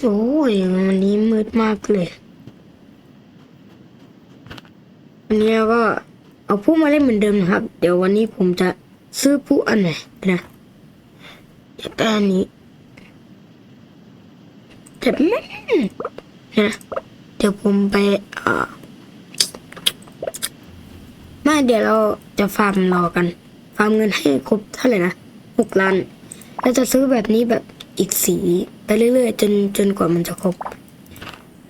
โอ้ยวันนี้มืดมากเลยวันนี้ก็เอาผู้มาเล่นเหมือนเดิมนะครับ เดี๋ยววันนี้ผมจะซื้อผู้อันไหนนะอยากได้อันนี้แต่แม่นนะเดี๋ยวผมไปเอ่อม่เดี๋ยวเราจะฟาร์มรอกัน ฟาร์มเงินให้ครบเท่าไหร่นะหกล้านเราจะซื้อแบบนี้แบบ อีกสีไปเรื่อยๆ จนจนกว่ามันจะครบ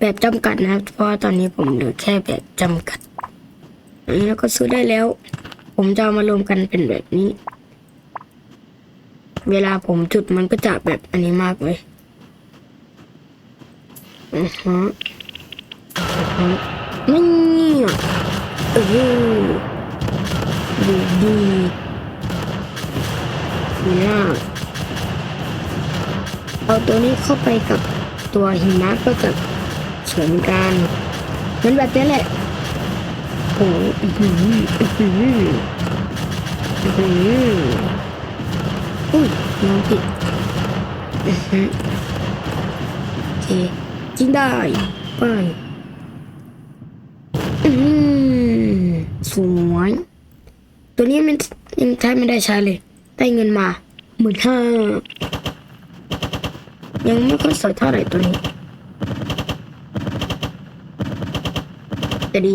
แบบจำกัดนะครับ เพราะตอนนี้ผมเหลือแค่แบบจำกัด อันนี้เราก็ซื้อได้แล้ว ผมจะามารวมกันเป็นแบบนี้ เวลาผมจุดมันก็จะแบบอันนี้มากเลยอือฮะอือฮะนี่อะเออดีดีเนี่ย เอาตัวนี้เข้าไปกับตัวหิมะก็จะสวนกันเหมันแบบนี้แหละโอ้ยอือหืออือหืออือหืออุ้ยน้องผิดอือหือโอเคกินได้ไปอืมสวยตัวนี้มันยังใช้ไม่ได้ใช้เลย ได้เงินมาหมื่นห้า ยังไม่ค่อยสวยเท่าไหร่ตัวนี้แต่ดี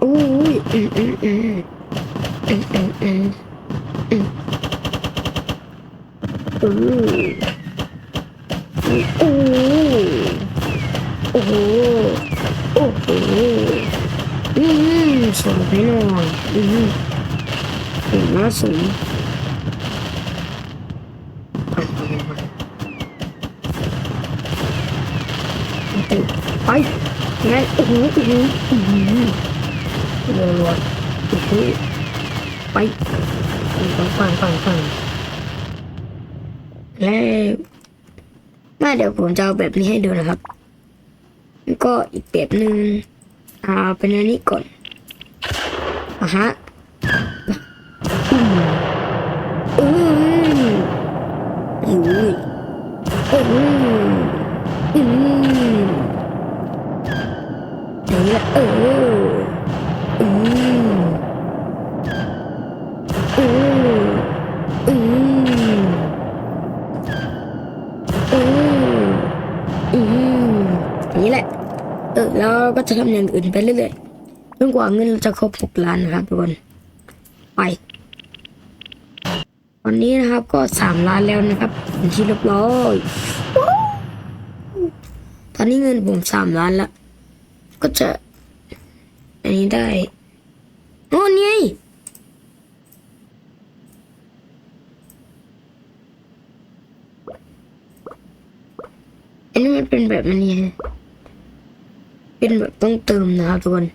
โอ้ยอืมอืมอืมอืมอืมอืมอืมโอ้โอ้โอ้โห โอ้โห อืมสวยไปหน่อยอืม เห็นน่าสวยไปไงโอ้โหโอ้โหโอ้โหรัวๆโอ้โหไปฟังฟังฟังฟังแล้วมาเดี๋ยวผมจะเอาแบบนี้ให้ดูนะครับ แล้วก็อีกแบบหนึ่งเอาเป็นอันนี้ก่อนอะฮะ อืมอืมอืมอืมอย่างนี้แหละเอออืมอืมอืมอืมอืมอย่างนี้แหละ เออแล้วก็จะทำอย่างอื่นไปเรื่อยๆจนกว่าเงินเราจะครบหกล้านนะครับทุกคนไป วันนี้นะครับก็สามล้านแล้วนะครับเป็นที่เรียบร้อยตอนนี้เงินผมสามล้านล้วก็จะ อันนี้ได้โอ้นี่อันนี้มันเป็นแบบนี้ เป็นแบบต้องเติมนะครับทุกคน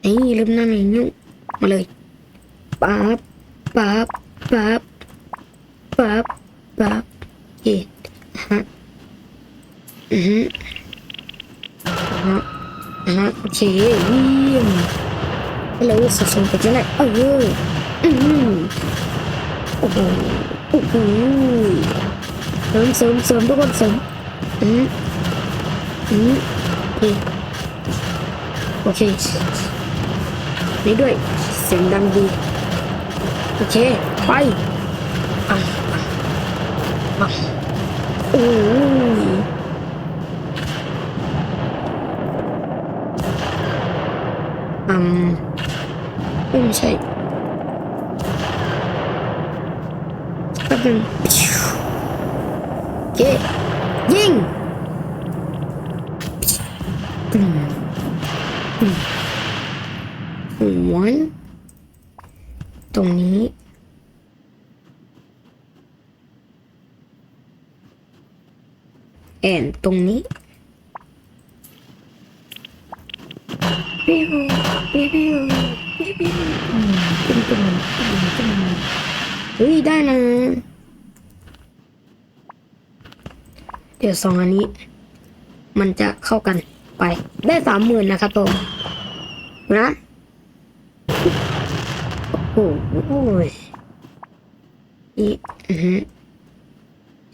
ไอ้เริ่มหน้าไม่ยุ่งมาเลย ปั๊บปั๊บปั๊บปั๊บปั๊บโอเคฮะอือฮึฮะโอเคเยี่ยมฮัลโหลสดๆไปจังเลยเอออืมโอ้โหโอ้โหเสริมเสริมเสริมทุกคนเสริมอืมอืมโอเคโอเคนี่ด้วยเสียงดังดี โอเค ไปอะอะอะโอ้ยอืมไม่ใช่แป๊บนึงโอเค ตรงนี้ แอนตรงนี้ปิ้วปิ้วปิ้วปิ้วปิ้วอืมตึ้งตึ้งตึ้งตึ้งเฮ้ยได้นะ เดี๋ยวสองอันนี้ มันจะเข้ากันไปได้สามหมื่นนะครับผมนะ โอ้โหอีอือฮึ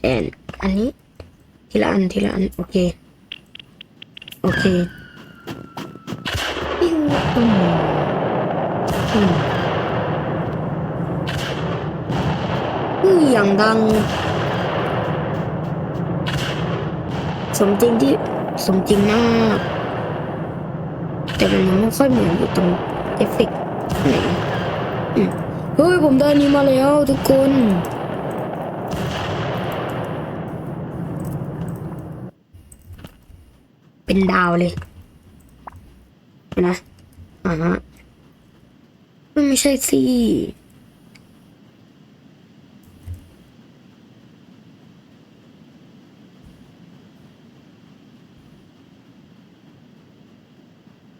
แอนอันนี้ ทีละอันทีละอัน โอเค โอเคปิ้วตุ้มตุ้มอุ้ยอย่างดัง สมจริงที่สมจริงมากแต่มันยังไม่ค่อยเหมือนอยู่ตรงเอฟเฟกต์ไหน เฮ้ยผมได้นนี้มาแล้วทุกคน เป็นดาวเลย นะอ่าฮะไม่ใช่สิ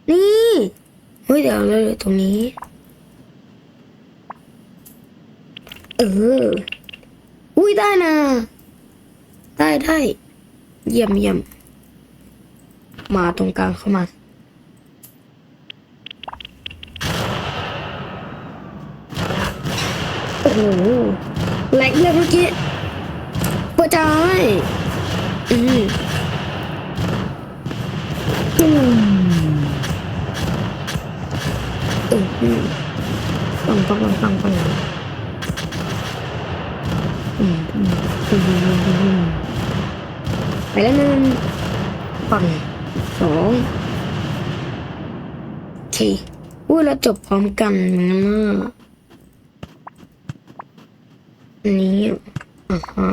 นี่เฮ้ยเดี๋ยวเลยตรงนี้ เอออุ้ยได้นะ ได้ได้เยี่ยมเยี่ยมมาตรงกลางเข้ามา โอ้โหแหลกเลยเมื่อกี้ปวดใจอืมอืมอืมปังปังปังปังปังอืมอืมอืมอืมอืม ไปแล้วหนึ่งปังสองโอเคอุ้ยเราจบพร้อมกันนะอันนี้อะฮะ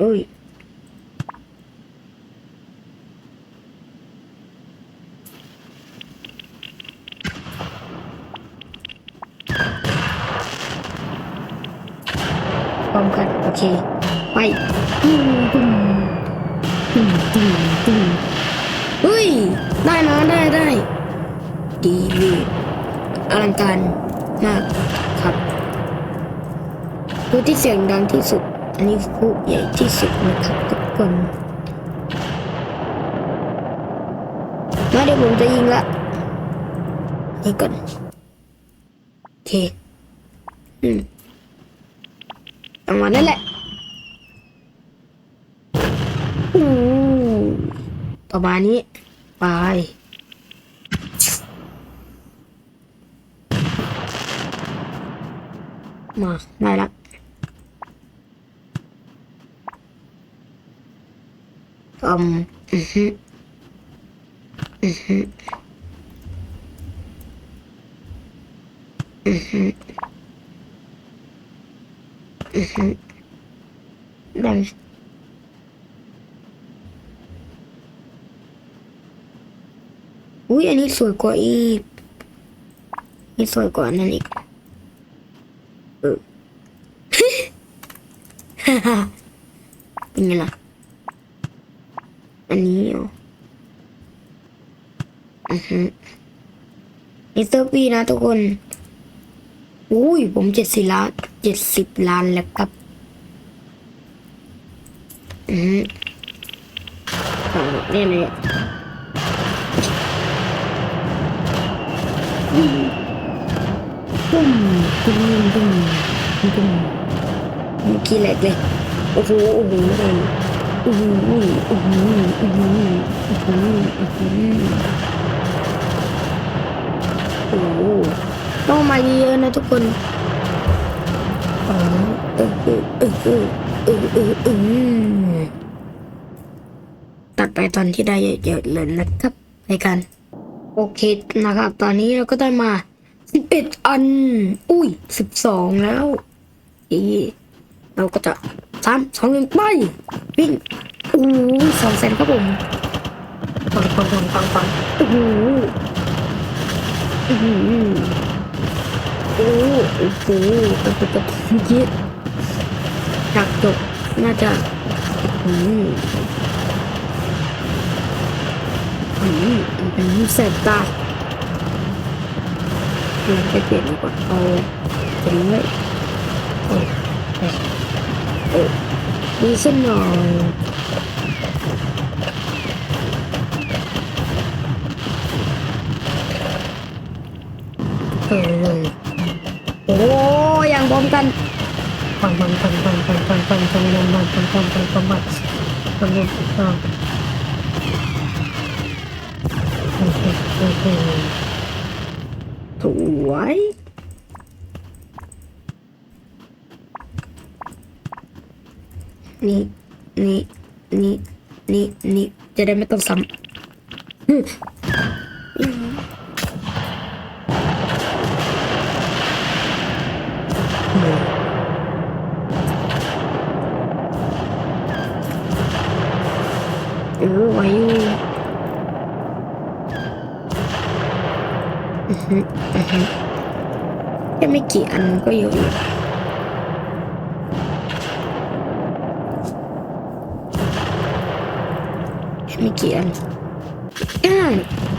อุ้ย พร้อมกันโอ เค ไปปุ้มปุ้มปุ้มปุ้มปุ้มเฮ้ย ได้นะได้ได้ดีดีอลังการมากครับผู้ที่เสียงดังที่สุด อันนี้ผู้ใหญ่ที่สุดนะครับทุกคนมาเดี๋ยวผมจะยิงละนี่ก่อนโอเคอืม ประมาณนั้นแหละอู้ประมาณนี้ ไปมาได้ละอืมอือฮึอือฮึอือฮึ อือฮึได้อุ้ยอันนี้สวยกว่าอีกนี่สวยกว่านั่นอีกเออเป็นไงล่ะ อันนี้เหรออือฮึมิสเตอร์ปีนะทุกคน อุ้ยผมเจ็ดสิบล้าน เจ็ดสิบล้านแล้วครับ อืมเอาเนี่ยเลยปุ้มปุ้มปุ้มปุ้มมเมื่อกี้แหลกเลย โอ้โห โอ้โหโอ้โหโอ้โหโอ้โหโอ้โหโอ้โหโอ้โหต้องมาเยอะนะทุกคน ตัดไปตอนที่ได้เยอะๆเลยนะครับในการโอเคนะครับ ตอนนี้เราก็ได้มาสิบเอ็ดอัน อุ้ยสิบสองแล้วอีเราก็จะสามสองหนึ่งไปวิ่งอู้สองแสนครับผมปังปังปังปังปังโอ้โหอื้ โอ้โอ้โหกระตุกกระตุกเยอะจากจบน่าจะอืมอืมอืมแสบตาเราไปเปลี่ยนดีกว่าเอาเป็นเลยเออเออเออดีสักหน่อยเออ โอ้ยังพร้อมกันปังปังปังปังปังปังปังปังปังปังปังปังปังปังปังปังปังปังสวยนี่นี่นี่นี่นี่จะได้ไม่ต้องซ้ำ เออไหวอยู่อือฮึอือฮึแค่ไม่กี่อันก็เยอะอยู่แค่ไม่กี่อันอ่า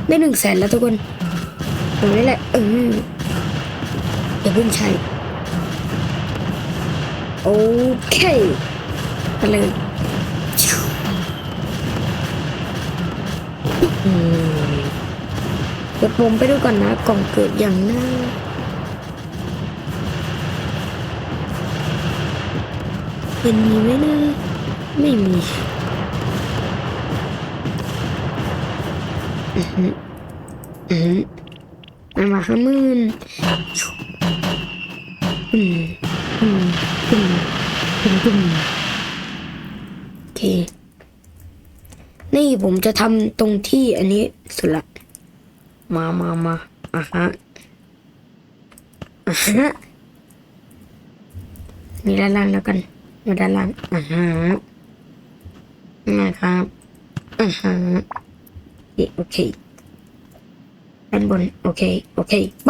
ได้หนึ่งแสนแล้วทุกคนตรงนี้แหละเอออย่าเพิ่งใช้ โอเคไปเลยอืมกดปุ่มไปดูก่อนนะ กล่องเกิดอย่างหน้าเป็นมีไหมนะ ไม่มีอือหืออือหือมามาห้าหมื่นอืมอืมอืม อืมอืมโอเค นี่ผมจะทำตรงที่อันนี้สุดละ มามามาอะฮะอะฮะมีด้านล่างแล้วกันมาด้านล่างอะฮะนะครับอะฮะโอเคด้านบนโอเค โอเค ไป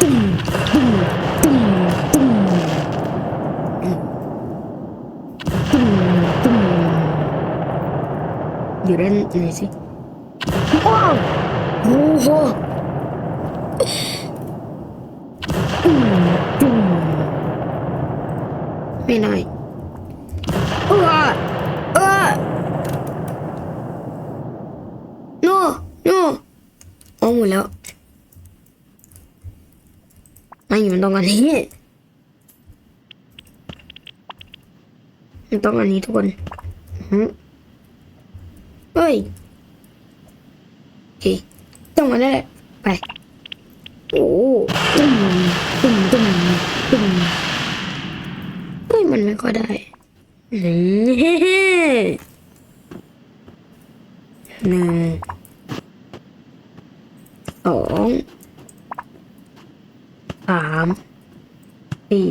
ตุ้ม ben neyse. Aa! Oha! Menay. Aa! Aa! No! No! Amulet. Nein, mình đang ăn hết. Mình đang ăn hết thôi. Ừ. โอเค ต้องมาได้ไป โอ้ตุ้มตุ้มตุ้มตุ้มเฮ้ยมันไม่ก็ได้หนึ่งหนึ่งสองสามสี่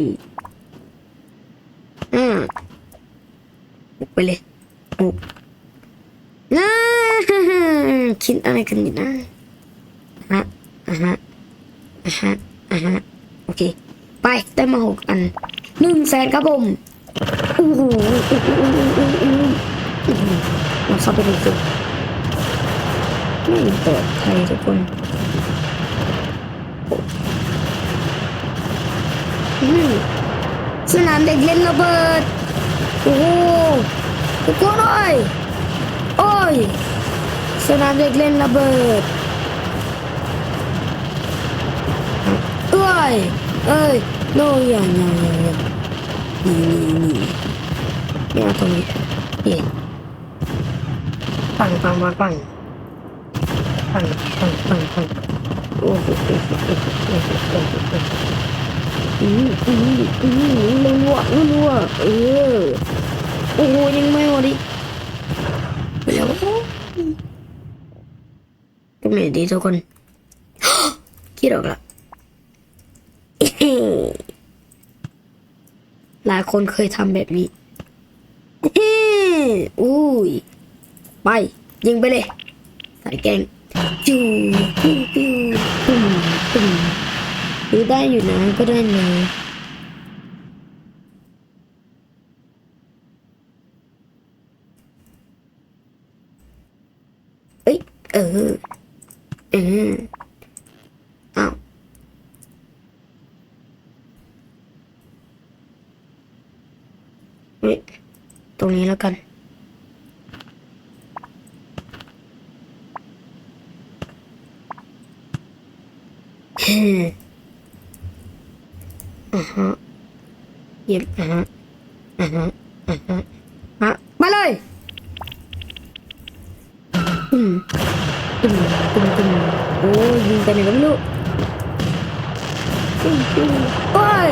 คิดอะไรกันอยู่นะฮะอะฮะอะฮะอะฮะโอเค ไปได้มาหกอันหนึ่งแสนครับผมโอ้โหโอ้โหโอ้โหโอ้โหโอ้โหเราเข้าไปดูสิไม่ปลอดภัยทุกคนสนามเด็กเล่นระเบิด โอ้โหทุกคนโอ้ยโอ้ย สนามเด็กเล่นระเบิด เอ้ย เอ้ย โน้ยอย่าอย่าอย่าอย่านี่นี่นี่ไม่เอาตรงนี้เย่ปังปังปังปังปังปังปังปังโอ้โหโอ้โหโอ้โหโอ้โหโอ้โหโอ้โหอืมอืมอืมรัวรัวเออโอ้โหยังไม่หมดดิไปแล้ว ก็ไม่ดีทุกคนคิดออกละหลายคนเคยทำแบบนี้อุ้ยไป ยิงไปเลยใส่แกงจูปิ้วปิ้วปุ้มปุ้มหรือได้อยู่นะก็ได้นะเอ้ยเออ อออ้าวเฮ้ยตรงนี้แล้วกันฮึอ่าฮะเย็บอ่าฮะอ่าฮะอ่าฮะมาเลยอืมอืมอืมอืมโอ้ ยยิงไปไหนก็ไม่รู้อืมอืมโอ้ย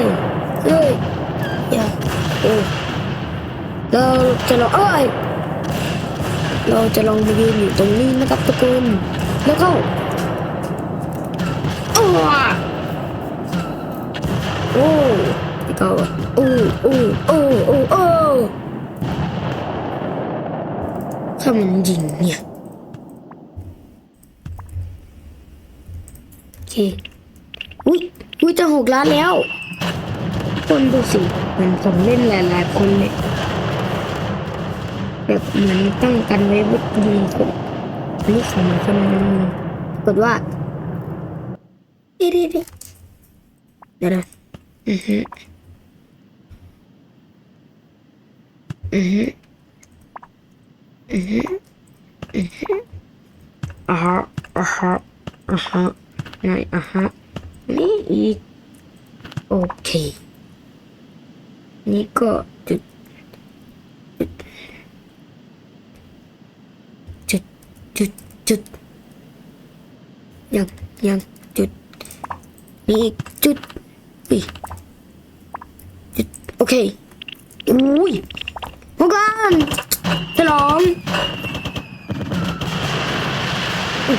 เอ้ยอย่าโอ้ยเราจะลองเอ้ยเราจะลองมายืนอยู่ตรงนี้นะครับทุกคนแล้วก็โอ้โอ้แล้วก็โอ้โอ้โอ้โอ้โอ้ถ้ามันยิงเนี่ย เคอุ้ยอุ้ยจะหกล้านแล้ว คนดูสิเหมือนผมเล่นหลาย ๆ คนเลยแบบเหมือนตั้งกันไว้ว่ายิงผมอันนี้ของคนนึงกดว่าเดี๋ยวเดี๋ยวเดี๋ยวเดี๋ยวนะอือฮึอือฮึอือฮึอือฮึอ่าฮะอ่าฮะอ่าฮะ ไหนอ่าฮะ นี่อีก โอเค นี่ก็จุด จุด จุด จุด ยัง ยัง จุด นี่อีกจุดอีจุด โอเคอุ้ยพวกกันฉลองอื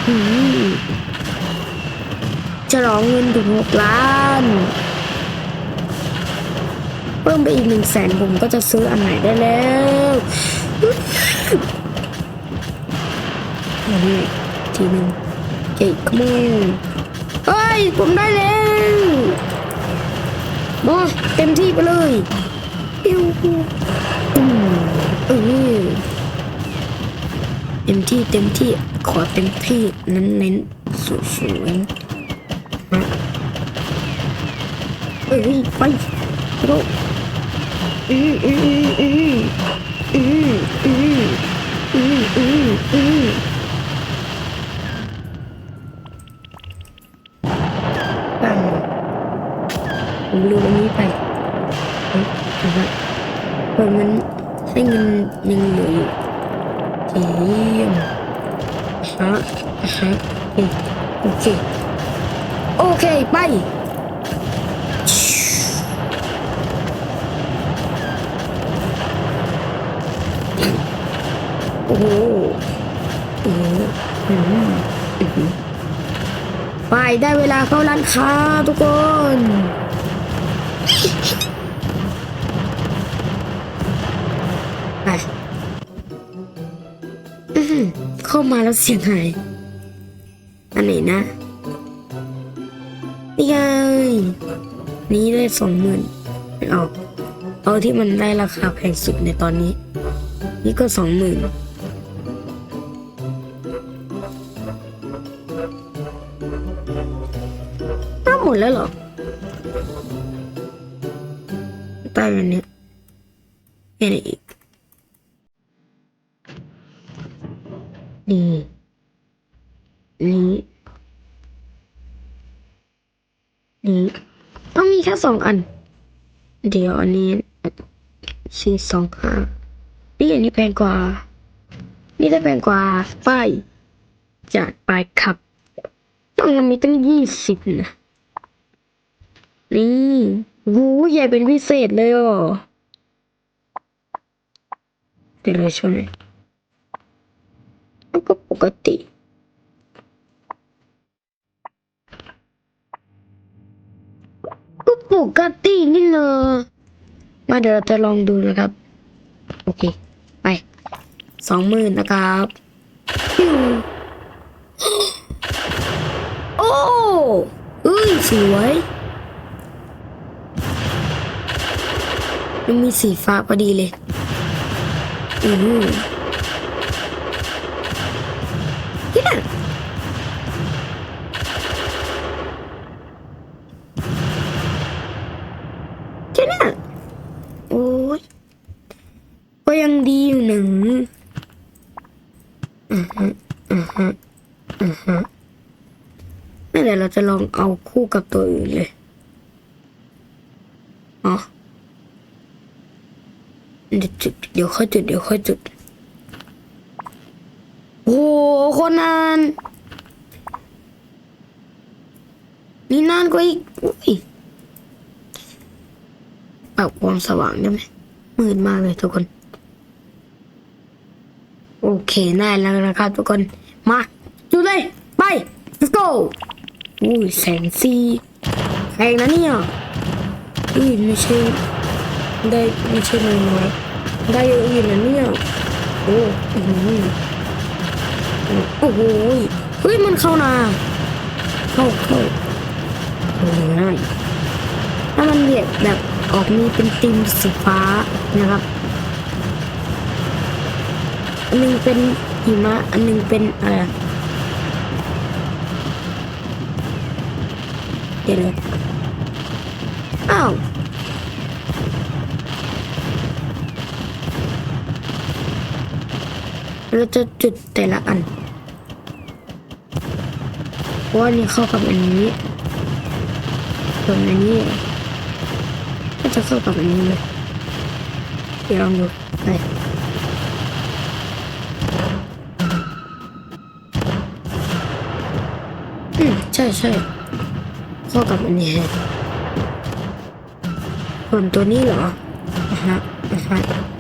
อ ฉลองเงินถึงหกล้านเพิ่มไปอีกหนึ่งแสนผมก็จะซื้ออันไหนได้แล้วอันนี้ทีหนึ่งเจ๊ขโมยเฮ้ย ผมได้แล้วมาเต็มที่ไปเลยปิ้วอืมเออเต็มที่เต็มที่ขอเต็มที่เน้นเน้นๆสวยๆ เอ้ยไปโรอืมอืมอืมอืมอืมอืมอืมอืมอืมปังผมลืมอันนี้ไปเฮ้ยเอาละเออมันให้เงินยังเหลืออยู่เยี่ยมฮะฮะโอเค โอเค ไป โอ้โหโอ้โหอืมอืม ไปได้เวลาเข้าร้านค้าทุกคน ไปอื้อหือเข้ามาแล้วเสียงหาย อันไหนนะ นี่ไง นี่ได้สองหมื่นเอา เอาที่มันได้ราคาแพงสุดในตอนนี้ นี่ก็สองหมื่น ดแล้วเหรอใต้อันเนี้ยแค่นอีกนี่นี่นี่ต้องมีแค่สองอัน เดี๋ยวอันนี้สี่สองห้านี่อันนี้แพงกว่า นี่ได้แพงกว่าไปจัดไปครับ ต้องมีตั้งยี่สิบนะ นี่วูใหญ่เป็นพิเศษเลยอะเดี๋ยวเราชมเลยมันก็ปกติก็ปกตินี่เลยมาเดี๋ยวเราจะลองดูนะครับ โอเค ไปสองหมื่นนะครับโอ้เอ้ยสวย มันมีสีฟ้าพอดีเลยอือหือเนี่ยแค่นั้นโอ้ยก็ยังดีอยู่หนึ่งอือฮะอือฮะอือฮะไม่เดี๋ยวเราจะลองเอาคู่กับตัวอื่นเลยอ๋อเดี๋ยวจุด เดี๋ยวค่อยจุดเดี๋ยวค่อยจุดโอ้โหคนนานนี่นานกว่าอีกอุ้ยปรับความสว่างได้ไหมมืดมากเลยทุกคน โอเคได้แล้วนะครับทุกคน มาจุดเลย ไป let's go อุ้ยแสงสีแรงนะเนี่ยอุ้ยไม่ใช่ได้ไม่ใช่น้อยๆ ได้เยอะอยู่นะเนี่ย โอ้อื้อหือโอ้โหเฮ้ยมันเข้านาเข้าเข้าโอ้ยถ้ามันเบียดแบบออกมีเป็นติมสีฟ้านะครับ อันหนึงเป็นหิมะ อันหนึงเป็นอะไรเดี๋ยวอ้าว เราจะจุดแต่ละอันเพราะว่านี่เข้ากับอันนี้ส่วนอันนี้ก็จะเข้ากับอันนี้เลยเดี๋ยวลองดูไปอืมใช่ใช่เข้ากับอันนี้ส่วนตัวนี้เหรออะฮะอะฮะ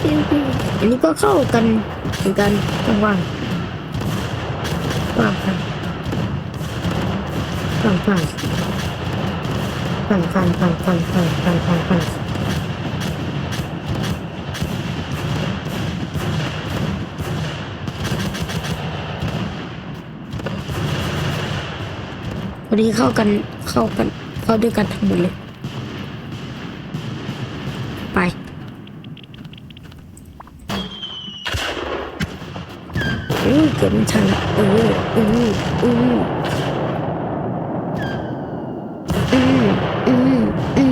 ไปอันนี้ก็เข้ากันเหมือนกันว่างว่างกันว่างๆว่างๆว่างๆว่างๆว่างๆว่างๆว่างๆว่างวันนี้เข้ากันเข้ากันเข้าด้วยกันทั้งหมดเลย ừ ừ ừ ừ ừ ừ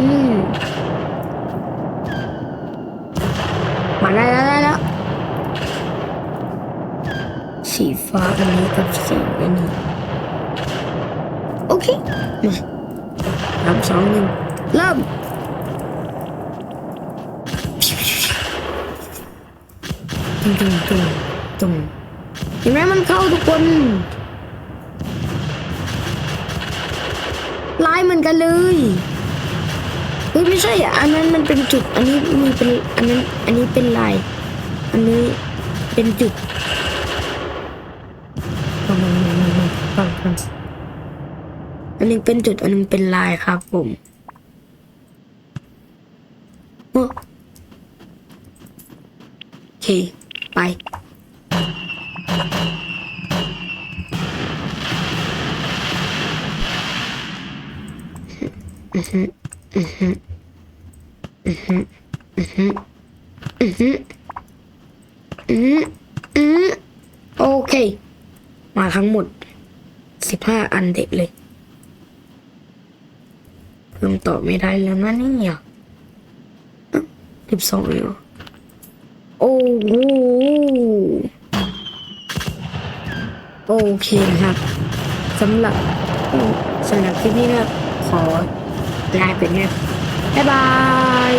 mà đây đó đó đó สีฟ้าอันนี้กับสีอันนี้โอเคมานับสองหนึ่งเริ่มตุ้งตุ้งตุ้งตุ้ง ห็นไหมมันเข้าทุกคนลายเหมือนกันเลยเฮ้ยไม่ใช่อะอันนั้นมันเป็นจุด อันนี้มีเป็นอันนั้นอันนี้เป็นลาย อันนี้เป็นจุดอันนึงเป็นจุด อันนึงเป็นลายครับผมโอ้โอเค ไป อืมอืมโอเค มาทั้งหมดสิบห้าอันเด็กเลยเพิ่มต่อไม่ได้แล้วนะเนี่ยสิบสองเลยโอ้โห โอเคนะครับสำหรับสำหรับคลิปนี้นะขอลาไปเนี่ยบ๊ายบาย